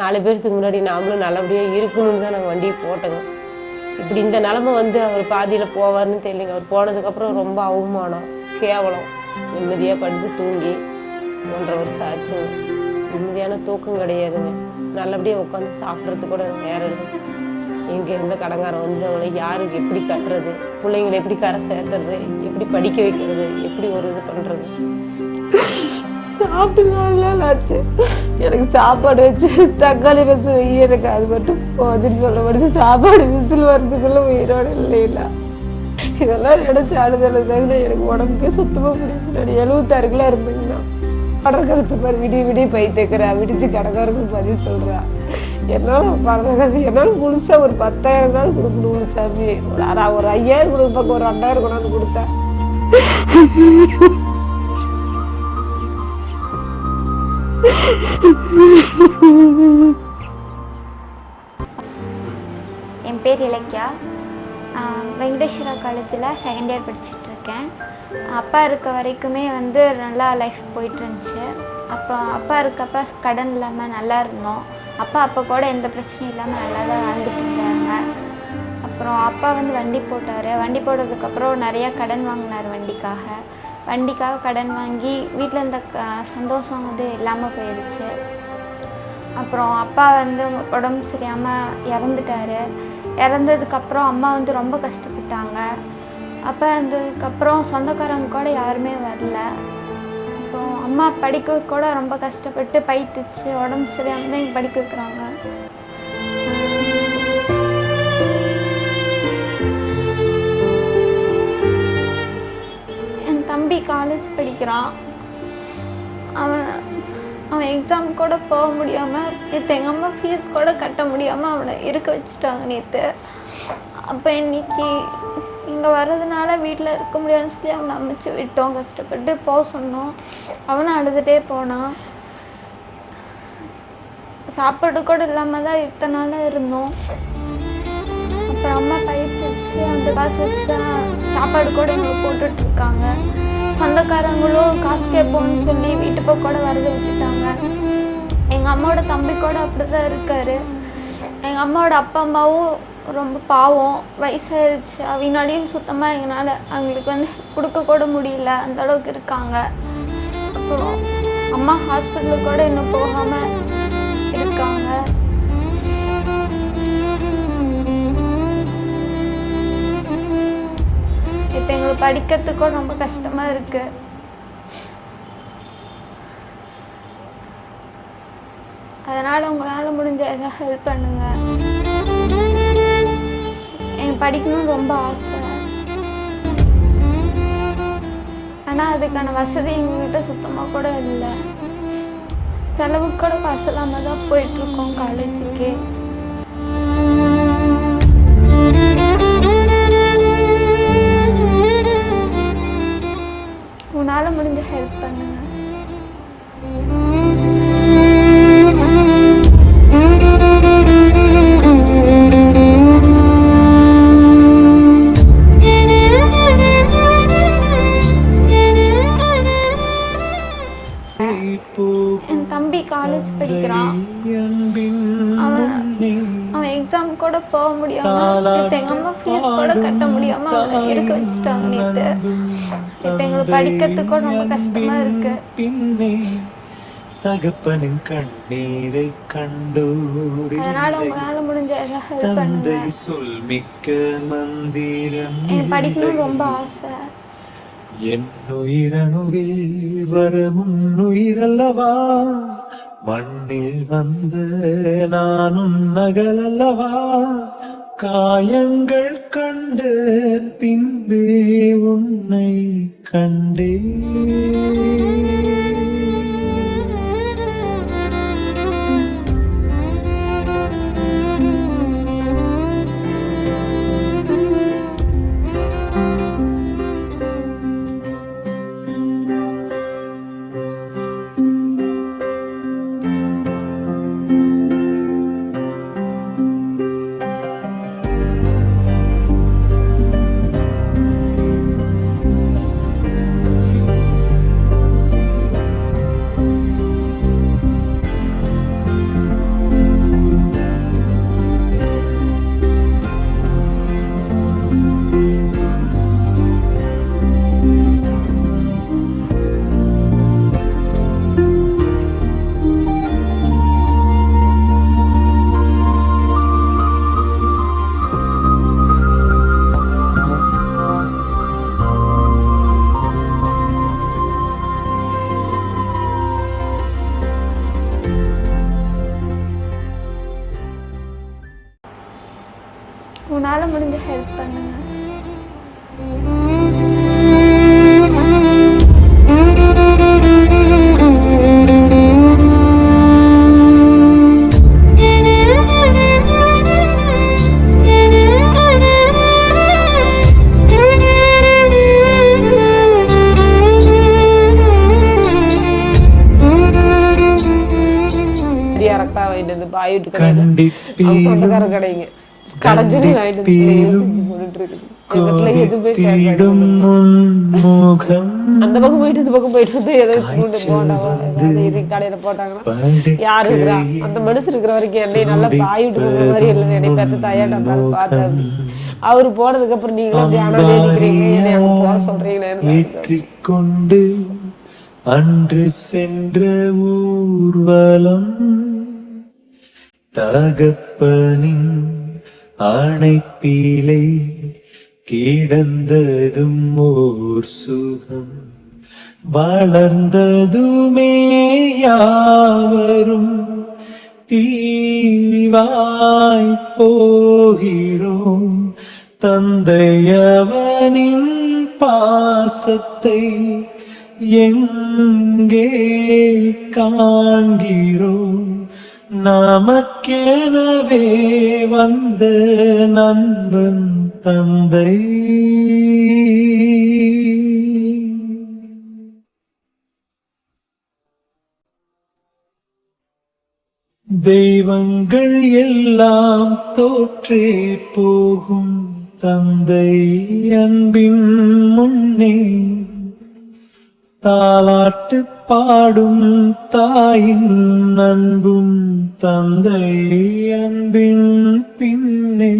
நாலு பேர்த்துக்கு முன்னாடி நாமளும் நல்லபடியாக இருக்கணும்னு தான் நாங்கள் வண்டியை போட்டோங்க. இப்படி இந்த நிலமை வந்து அவர் பாதியில் போவார்னு தெரியலைங்க. அவர் போனதுக்கப்புறம் ரொம்ப அவமானம் கேவலம் நிம்மதியாக படுத்து தூங்கி ஒன்றரை வருஷம் ஆச்சுங்க. நிம்மதியான தூக்கம் கிடையாதுங்க. நல்லபடியாக உட்காந்து சாப்பிட்றதுக்கு கூட நேரம் இல்லை. எங்கே இருந்த கடங்காரம் வந்து அவளை யாருக்கு எப்படி கட்டுறது? பிள்ளைங்களை எப்படி கரை சேர்த்துறது? எப்படி படிக்க வைக்கிறது? எப்படி ஒரு இது பண்ணுறது சாப்பிட்டு நாலு ஆச்சு எனக்கு சாப்பாடு வச்சு தக்காளி ரசம் வை எனக்கு அது மட்டும் போதுன்னு சொல்ல முடிச்சு சாப்பாடு விசில் வர்றதுக்குள்ள உயிரோடு இல்லைங்களா இதெல்லாம் நினச்சி அழுதழுதாங்கண்ணா எனக்கு உடம்புக்கே சுத்தமாக முடியும் எழுபத்தாறு கிலோ இருந்தேங்கண்ணா. படுற கஷ்டப்பார் விடிய விடிய பை தைக்கிறா விடிச்சு கடைக்காரங்களுக்கு பதில் சொல்கிறா என்னால் படுற கஷ்டம் என்னால் முழுசாக ஒரு பத்தாயிரம் நாள் கொடுக்கணும் சாமி. ஒரு ஒரு ஐயாயிரம் கொடுக்க பக்கம் ஒரு ரெண்டாயிரம் கொண்டாந்து கொடுத்தேன் என் பேர் இலக்கியா. வெங்கடேஸ்வரா காலேஜில் செகண்ட் இயர் படிச்சுட்டு இருக்கேன் அப்பா இருக்க வரைக்குமே வந்து நல்லா லைஃப் போயிட்டு இருந்துச்சு அப்போ அப்பா இருக்கப்ப கடன் இல்லாமல் நல்லா இருந்தோம். அப்பா அப்போ கூட எந்த பிரச்சனையும் இல்லாமல் நல்லா தான் வாழ்ந்துட்டு இருந்தாங்க. அப்புறம் அப்பா வந்து வண்டி போட்டார். வண்டி போட்டதுக்கப்புறம் நிறையா கடன் வாங்கினார் வண்டிக்காக. வண்டிக்காக கடன் வாங்கி வீட்டில் இருந்த க சந்தோஷம் வந்து இல்லாமல் போயிடுச்சு அப்புறம் அப்பா வந்து உடம்பு சரியாமல் இறந்துட்டாரு. இறந்ததுக்கப்புறம் அம்மா வந்து ரொம்ப கஷ்டப்பட்டாங்க. அப்பா இருந்ததுக்கப்புறம் சொந்தக்காரங்க கூட யாருமே வரல. அப்புறம் அம்மா படிக்க கூட ரொம்ப கஷ்டப்பட்டு பைத்துச்சு உடம்பு சரியாமல் தான் படிக்க வைக்கிறாங்க. காலேஜ் படிக்கிறான். அவன் அவன் எக்ஸாம் கூட போக முடியாமல் நேற்று எங்கள் அம்மா ஃபீஸ் கூட கட்ட முடியாமல் அவனை இருக்க வச்சுட்டாங்க நேற்று அப்போ இன்னைக்கு இங்கே வர்றதுனால வீட்டில் இருக்க முடியாதுன்னு சொல்லி அவனை அமைச்சு விட்டோம் கஷ்டப்பட்டு போக சொன்னோம். அவனும் அழுதுகிட்டே போனான். சாப்பாடு கூட இல்லாமல் தான் இத்தனை நாளாக இருந்தோம். அப்புறம் அம்மா பயிர் வச்சு அந்த காசு வச்சு தான் சாப்பாடு கூட எங்களுக்கு போட்டுட்ருக்காங்க சொந்தக்காரங்களும் காசு கேட்போம்னு சொல்லி வீட்டு போக கூட வரத விட்டுட்டாங்க. எங்கள் அம்மாவோட தம்பி கூட அப்படி தான் இருக்காரு. எங்கள் அம்மாவோட அப்பா அம்மாவும் ரொம்ப பாவம். வயசாயிருச்சு. அவங்களாலையும் சுத்தமாக எங்களால் அவங்களுக்கு வந்து கொடுக்க கூட முடியல. அந்த அளவுக்கு இருக்காங்க. அப்புறம் அம்மா ஹாஸ்பிட்டலுக்கு கூட இன்னும் போகாமல் இருக்காங்க. இப்போ எங்களுக்கு படிக்கிறதுக்கும் ரொம்ப கஷ்டமா இருக்கு. அதனால உங்களால முடிஞ்ச ஏதாவது ஹெல்ப் பண்ணுங்க. எனக்கு படிக்கணும்னு ரொம்ப ஆசை. ஆனா அதுக்கான வசதி எங்ககிட்ட சுத்தமா கூட இல்லை. செலவுக்கு கூட காசு இல்லாம தான் போயிட்டு இருக்கோம் காலேஜுக்கு கட்ட முடியாம அவனை இருக்க வச்சுட்டாங்க நேத்து. இப்ப எங்களுக்கு படிக்கிறதுக்கு கூட ரொம்ப கஷ்டமா இருக்கு. பின்னே தகப்பனின் கண்ணீரை பண்ணுங்க. தந்தை சொல் மிக்க மந்திரம் ரொம்ப ஆசை. என் உயிரணுவில் வர முன்னுயிரல்லவா மண்ணில் வந்த நானும் நகலல்லவா காயங்கள் கண்டு பின்பே உன்னை கண்டே உன்னால் முடிஞ்ச ஹெல்ப் பண்ணுங்க. இறக்கா வாங்கிட்டு வந்து பாய் வீட்டு கண்டிப்பீலும் சொந்தக்கார கடைங்க. அந்த பக்கம் போயிட்டு இந்த பக்கம் போயிட்டு வந்து ஏதோ கடையில போட்டாங்கன்னா யாரு இருக்கிறா அந்த மனுஷன் இருக்கிற வரைக்கும் என்னை நல்லா பாய் விட்டு போகிற மாதிரி இல்லை என்னை பார்த்து தாயாட்ட இருந்தாலும் பார்த்தேன் அவரு போனதுக்கு அப்புறம் நீங்களும் அப்படி அனாதை இருக்கிறீங்க என்னை அங்க போக சொல்றீங்களேன்னு ஏற்றிக்கொண்டு அன்று சென்ற ஊர்வலம் தகப்பனின் அணைப்பிலே கிடந்ததும் ஓர் சுகம். வளர்ந்ததுமே யாவரும் தீவாய் போகிறோம். தந்தையவனின் பாசத்தை எங்கே காண்கிறோம்? நமக்கெனவே வந்த நண்பன் தந்தை. தெய்வங்கள் எல்லாம் தோற்றே போகும் தந்தை அன்பின் முன்னே. தாலாட்டு பாடும் தாயின் அன்பும் தந்தை அன்பின் பின்னே.